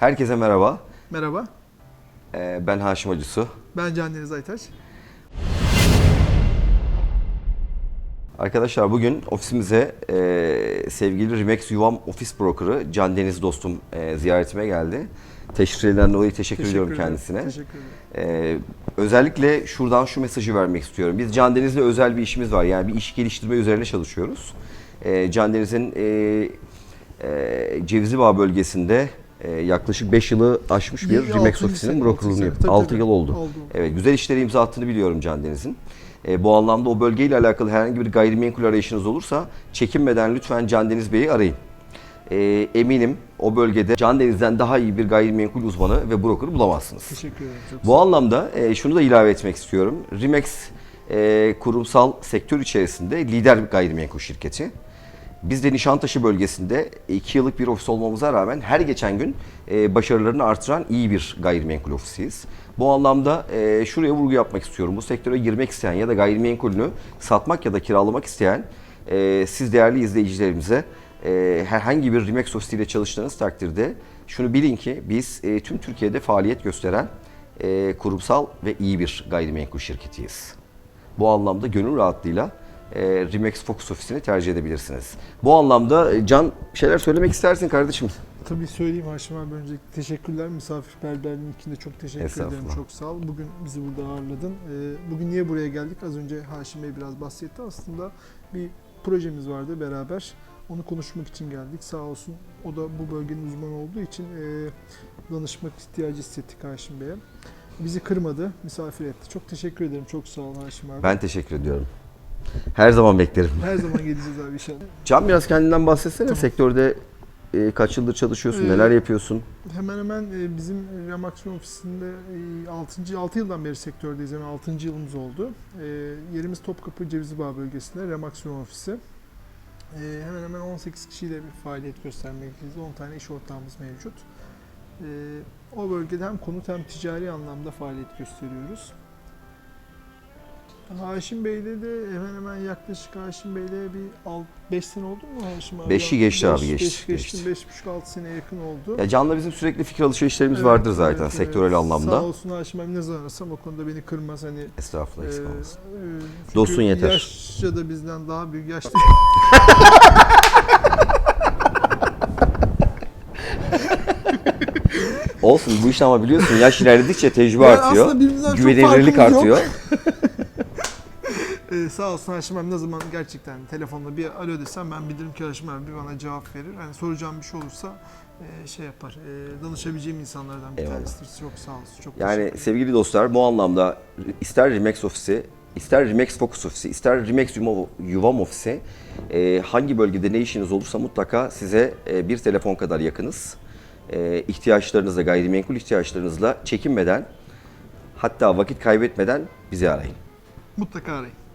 Herkese merhaba. Merhaba, Ee, Ben Haşim Acısu. ben Can Deniz Aytaç. Arkadaşlar bugün ofisimize e, sevgili Remax Yuvam ofis brokerı Can Deniz dostum e, ziyaretime geldi. Teşriflerinden dolayı teşekkür, ediyorum ederim. kendisine. Teşekkür ederim. Ee, özellikle şuradan şu mesajı vermek istiyorum. Biz Can Deniz'le özel bir işimiz var. Yani bir iş geliştirme üzerine çalışıyoruz. Ee, Can Deniz'in e, e, Cevizli Bağ bölgesinde e, yaklaşık 5 yılı aşmış bir Remax ofisinin brokerlığını yapıyor. sene. 6 Tabii, yıl oldu. Oldu. Evet, güzel işlere imza attığını biliyorum Can Deniz'in. E, bu anlamda o bölgeyle alakalı herhangi bir gayrimenkul arayışınız olursa çekinmeden lütfen Can Deniz Bey'i arayın. E, eminim o bölgede Can Deniz'den daha iyi bir gayrimenkul uzmanı ve broker bulamazsınız. Teşekkür ederim. Bu anlamda e, şunu da ilave etmek istiyorum. Remax e, kurumsal sektör içerisinde lider bir gayrimenkul şirketi. Biz de Nişantaşı bölgesinde 2 yıllık bir ofis olmamıza rağmen her geçen gün e, başarılarını artıran iyi bir gayrimenkul ofisiyiz. Bu anlamda e, şuraya vurgu yapmak istiyorum. Bu sektöre girmek isteyen ya da gayrimenkulünü satmak ya da kiralamak isteyen e, siz değerli izleyicilerimize herhangi bir Remax ofisiyle çalıştığınız takdirde şunu bilin ki biz tüm Türkiye'de faaliyet gösteren kurumsal ve iyi bir gayrimenkul şirketiyiz. Bu anlamda gönül rahatlığıyla e, Remax Focus ofisini tercih edebilirsiniz. Bu anlamda e, Can şeyler söylemek istersin kardeşim. Tabii söyleyeyim Haşim abi öncelikle teşekkürler. Misafirperverliğin için de çok teşekkür ederim. Çok sağ ol. Bugün bizi burada ağırladın. Ee, bugün niye buraya geldik? Az önce Haşim Bey biraz bahsetti. Aslında bir projemiz vardı beraber. Onu konuşmak için geldik. Sağ olsun o da bu bölgenin uzmanı olduğu için e, danışmak ihtiyacı hissettik Haşim Bey'e. Bizi kırmadı, misafir etti. Çok teşekkür ederim. Çok sağ ol Haşim abi. Ben teşekkür ediyorum. Her zaman beklerim. Her zaman geleceğiz abi inşallah. Can biraz kendinden bahsetsene. Tamam. Sektörde e, kaç yıldır çalışıyorsun, Ee, neler yapıyorsun? Hemen hemen e, bizim Remaxion ofisinde 6. 6 yıldan beri sektördeyiz. Yani 6. yılımız oldu. E, Yerimiz Topkapı Cevizlibağ bölgesinde Remaxion ofisi. E, Hemen hemen 18 kişiyle bir faaliyet göstermekteyiz. 10 tane iş ortağımız mevcut. E, O bölgede hem konut hem ticari anlamda faaliyet gösteriyoruz. Haşim Bey'le de hemen hemen yaklaşık Haşim Bey'le bir 5 sene oldu mu Haşim abi? Beşi geçti abi, Beş- geçti, beş geçtim, geçti. 5,5-6 sene yakın oldu. Ya Can'la bizim sürekli fikir alışverişlerimiz Evet, vardır zaten evet, sektörel evet. anlamda. Sağ olsun Haşim abi ne zaman arasam o konuda beni kırmaz hani. Estağfurullah eksik e, olmasın. e, Dostun yeter. Yaşça da bizden daha büyük yaşlı. Olsun bu iş ama biliyorsun yaş ilerledikçe tecrübe Yani artıyor. Güvenilirlik artıyor. Ee, sağ olsun Haşim abi ne zaman gerçekten telefonda bir alo desem ben bilirim ki Haşim abi bana cevap verir. Hani soracağım bir şey olursa e, şey yapar. E, danışabileceğim insanlardan bir Eyvallah. tanesidir. Çok sağ olsun. Çok Yani sevgili dostlar bu anlamda ister Remax ofisi, ister Remax Focus ofisi, ister Remax Yuva- Yuvam ofisi e, hangi bölgede ne işiniz olursa mutlaka size e, bir telefon kadar yakınız. E, ihtiyaçlarınızla, gayrimenkul ihtiyaçlarınızla çekinmeden hatta vakit kaybetmeden bizi arayın. Mutlaka arayın.